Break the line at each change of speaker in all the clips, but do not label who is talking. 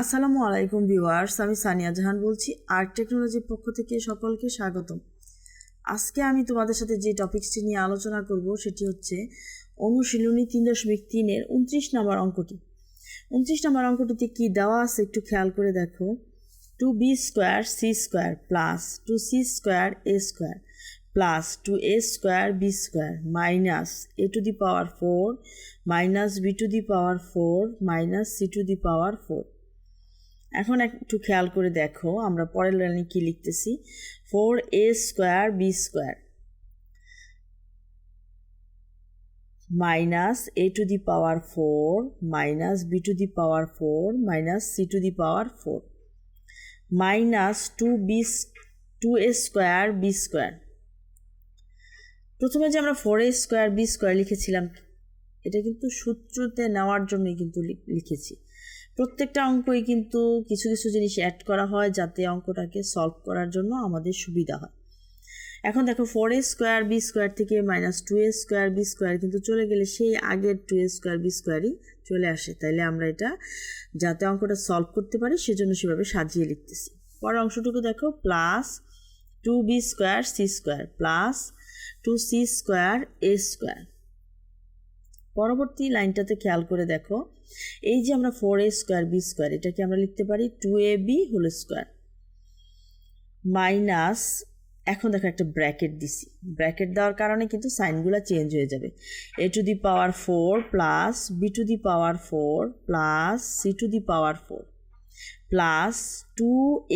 আসসালামু আলাইকুম ভিউয়ার্স, আমি সানিয়া জাহান বলছি আর্ট টেকনোলজির পক্ষ থেকে সকলকে স্বাগতম। আজকে আমি তোমাদের সাথে যে টপিকসটি নিয়ে আলোচনা করব সেটি হচ্ছে অনুশীলনী তিন দশমিক তিনের উনত্রিশ নম্বর অঙ্কটি। উনত্রিশ নম্বর অঙ্কটিতে কি দেওয়া আছে একটু খেয়াল করে দেখো। Two B square C square plus two C square A square plus two A square B square minus A to the power four, minus B to the power four, minus C to the power four. এখন একটু খেয়াল করে দেখো, আমরা পরের লাইনে কি লিখতেছি? Four A square B square minus A to the power four, minus B to the power four, minus C to the power four, minus two B two A square B square. প্রথমে যে আমরা four A square B square লিখেছিলাম, এটা কিন্তু সূত্রতে নেওয়ার জন্যই কিন্তু লিখেছি। প্রত্যেকটা অঙ্কই কিন্তু কিছু কিছু জিনিস অ্যাড করা হয় যাতে অঙ্কটাকে সলভ করার জন্য আমাদের সুবিধা হয়। এখন দেখো four A square B square থেকে minus two A square B square কিন্তু চলে গেলে সেই আগের টু এ স্কোয়ার বি স্কোয়ারই চলে আসে। তাইলে আমরা এটা যাতে অঙ্কটা সলভ করতে পারি সেজন্য সেভাবে সাজিয়ে লিখতেছি। পরের অংশটুকু দেখো plus two B square C square plus two C square A square পরবর্তী লাইনটাতে খেয়াল করে দেখো, এই যে আমরা four A square B square এটাকে আমরা লিখতে পারি two A B whole square minus এখন দেখো একটা ব্র্যাকেট দিছি ব্র্যাকেট দেওয়ার কারণে কিন্তু সাইনগুলো চেঞ্জ হয়ে যাবে A to the power four plus B to the power four plus C to the power four plus two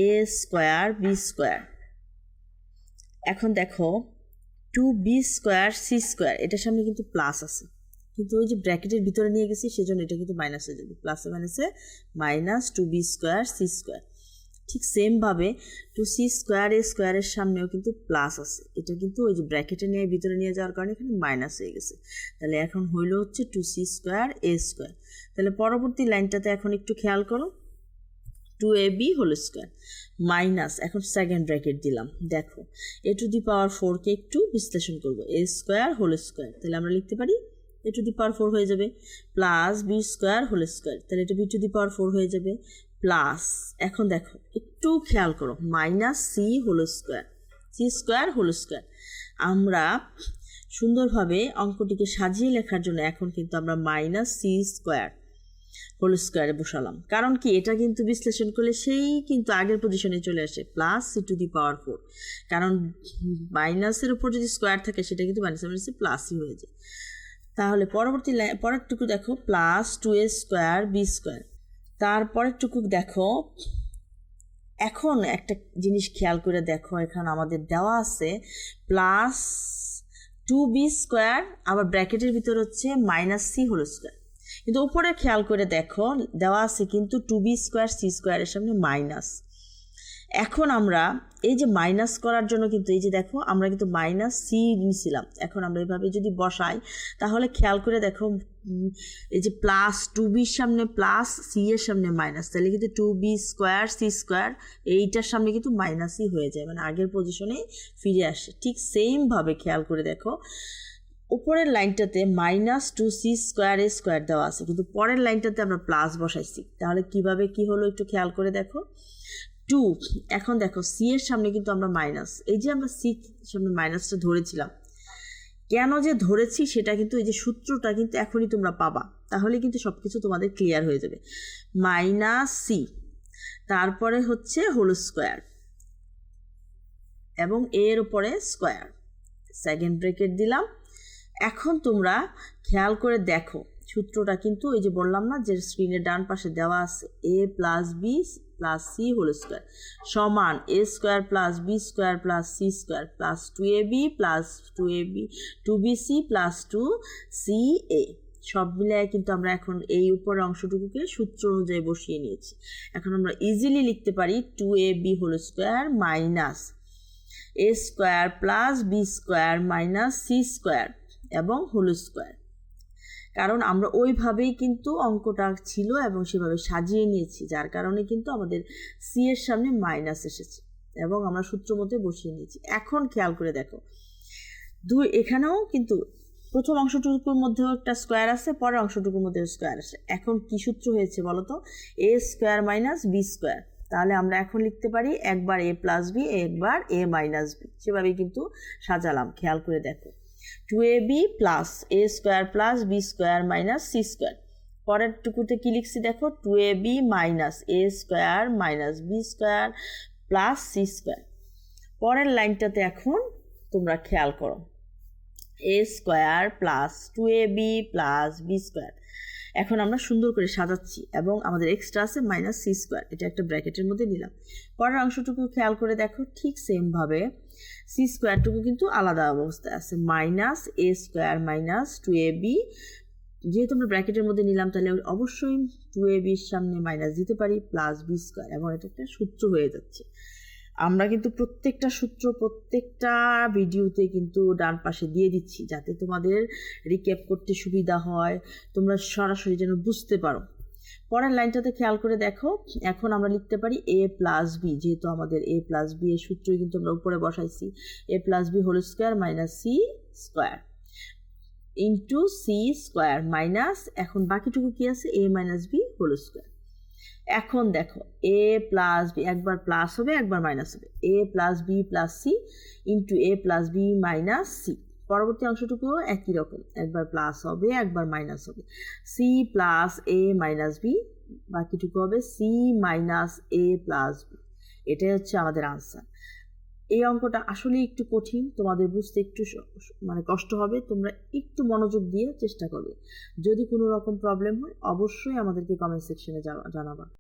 A square B square এখন দেখো two B square C square এটার সামনে কিন্তু প্লাস আছে কিন্তু ওই যে ব্র্যাকেটের ভিতরে নিয়ে গেছি, সেজন্য এটা কিন্তু মাইনাস হয়ে যাবে। প্লাসে মাইনাসে minus two B square C square ঠিক সেমভাবে টু সি স্কোয়ার এ স্কোয়ারের সামনেও কিন্তু প্লাস আছে। এটা কিন্তু ওই যে ব্র্যাকেটে নিয়ে ভিতরে নিয়ে যাওয়ার কারণে এখানে মাইনাস হয়ে গেছে। তাহলে এখন হইল হচ্ছে two C square A square তাহলে পরবর্তী লাইনটাতে এখন একটু খেয়াল করো। Two A B whole square minus এখন সেকেন্ড ব্র্যাকেট দিলাম। দেখো এ টু দি পাওয়ার ফোরকে একটু বিশ্লেষণ করব। এ স্কোয়ার হোল স্কোয়ার তাহলে আমরা লিখতে পারি এ টু দি পাওয়ার ফোর হয়ে যাবে plus B square whole square তাহলে এটা B to the power four হয়ে যাবে প্লাস এখন দেখো, একটু খেয়াল করো minus C whole square C square whole square আমরা সুন্দরভাবে অঙ্কটিকে সাজিয়ে লেখার জন্য এখন কিন্তু আমরা মাইনাস সি স্কোয়ার হোল স্কোয়ারে বসালাম। কারণ কি, এটা কিন্তু বিশ্লেষণ করলে সেই কিন্তু আগের পজিশনে চলে আসে plus C to the power four কারণ মাইনাসের উপর যদি স্কোয়ার থাকে, সেটা কিন্তু মাইনাসের মাইনাসে প্লাসই হয়ে যায়। তাহলে পরবর্তী পরেরটুকু দেখো plus two A square B square তারপরেরটুকু দেখো, এখন একটা জিনিস খেয়াল করে দেখো, এখানে আমাদের দেওয়া আছে প্লাস টু বি স্কোয়ার আবার ব্র্যাকেটের ভিতর হচ্ছে মাইনাস সি হোল স্কোয়ার কিন্তু উপরে খেয়াল করে দেখো, দেওয়া আছে কিন্তু টু বি স্কোয়ার সি স্কোয়ারের সামনে মাইনাস এখন আমরা এই যে মাইনাস করার জন্য কিন্তু, এই যে দেখো, আমরা কিন্তু মাইনাস সি নিয়েছিলাম এখন আমরা এভাবে যদি বসাই, তাহলে খেয়াল করে দেখো এই যে প্লাস টু বির সামনে প্লাস সি এর সামনে মাইনাস তাহলে কিন্তু two B square C square এইটার সামনে কিন্তু মাইনাসই হয়ে যায় মানে আগের পজিশনে ফিরে আসে। ঠিক সেমভাবে খেয়াল করে দেখো, উপরের লাইনটাতে minus two C square A square দেওয়া আছে, কিন্তু পরের লাইনটাতে আমরা প্লাস বসাইছি। তাহলে কীভাবে কি হলো একটু খেয়াল করে দেখো। টু এখন দেখো সি এর সামনে কিন্তু আমরা মাইনাস এই যে আমরা সি সামনে মাইনাসটা ধরেছিলাম, কেন যে ধরেছি সেটা কিন্তু এই যে সূত্রটা কিন্তু এখনই তোমরা পাবা, তাহলে কিন্তু সব কিছু তোমাদের ক্লিয়ার হয়ে যাবে মাইনাস সি তারপরে হচ্ছে হোল স্কোয়ার এবং এর উপরে স্কোয়ার সেকেন্ড ব্রেকেট দিলাম, এখন তোমরা খেয়াল করে দেখো সূত্রটা কিন্তু এই যে বললাম না যে স্ক্রিনের ডান পাশে দেওয়া আছে A plus B plus C whole square সমান A square plus B square plus C square plus two A B plus two A B two B C plus two C A সব মিলায় কিন্তু আমরা এখন এই উপরের অংশটুকুকে সূত্র অনুযায়ী বসিয়ে নিয়েছি। এখন আমরা ইজিলি লিখতে পারি two A B whole square minus A square plus B square minus C square এবং হোল স্কোয়ার কারণ আমরা ওইভাবেই কিন্তু অঙ্কটা ছিল এবং সেভাবে সাজিয়ে নিয়েছি, যার কারণে কিন্তু আমাদের সি এর সামনে মাইনাস এসেছে এবং আমরা সূত্র মতে বসিয়ে নিয়েছি। এখন খেয়াল করে দেখো, দুই, এখানেও কিন্তু প্রথম অংশটুকুর মধ্যেও একটা স্কোয়ার আছে, পরের অংশটুকুর মধ্যেও স্কোয়ার আছে। এখন কি সূত্র হয়েছে বলো তো? A square minus B square তাহলে আমরা এখন লিখতে পারি একবার এ প্লাস বি একবার এ মাইনাস বি সেভাবেই কিন্তু সাজালাম, খেয়াল করে দেখো। Two A B plus A square plus B square minus C square. পরের টুকুতে কি লিখছি দেখো? Two A B minus A square minus B square plus C square. পরের লাইনটাতে এখন তোমরা খেয়াল করো। A square plus two A B plus B square. এখন আমরা সুন্দর করে সাজাচ্ছি এবং আমাদের এক্সট্রা আছে মাইনাস সি স্কোয়ার এটা একটা ব্র্যাকেটের মধ্যে নিলাম। পরের অংশটুকু খেয়াল করে দেখো, ঠিক সেমভাবে সি স্কোয়ারটুকু কিন্তু আলাদা অবস্থায় আছে। Minus A square minus two A B যেহেতু আমরা ব্র্যাকেটের মধ্যে নিলাম, তাহলে অবশ্যই টু এ বির সামনে মাইনাস দিতে পারি প্লাস বি স্কোয়ার এবং এটা একটা সূত্র হয়ে যাচ্ছে। আমরা কিন্তু প্রত্যেকটা সূত্র, প্রত্যেকটা ভিডিওতে কিন্তু ডান পাশে দিয়ে দিচ্ছি যাতে তোমাদের রিক্যাপ করতে সুবিধা হয়, তোমরা সরাসরি যেন বুঝতে পারো। পরের লাইনটাতে খেয়াল করে দেখো, এখন আমরা লিখতে পারি এ প্লাস বি যেহেতু আমাদের এ প্লাস বি এর সূত্রই কিন্তু আমরা উপরে বসাইছি। A plus B whole square minus C square into C square minus এখন বাকিটুকু কি আছে? A minus B whole square এখন দেখো এ প্লাস বি একবার প্লাস হবে, একবার মাইনাস হবে। A plus B plus C into A plus B minus C পরবর্তী অংশটুকুও একই রকম, একবার প্লাস হবে, একবার মাইনাস হবে। C plus A minus B বাকিটুকু হবে C minus A plus B এটাই হচ্ছে আমাদের আনসার এই অঙ্কটা আসলেই একটু কঠিন। তোমাদের বুঝতে একটু মানে কষ্ট হবে। তোমরা একটু মনোযোগ দিয়ে চেষ্টা করবে। যদি কোনো রকম প্রবলেম হয়, অবশ্যই আমাদেরকে কমেন্ট সেকশনে জানাবা।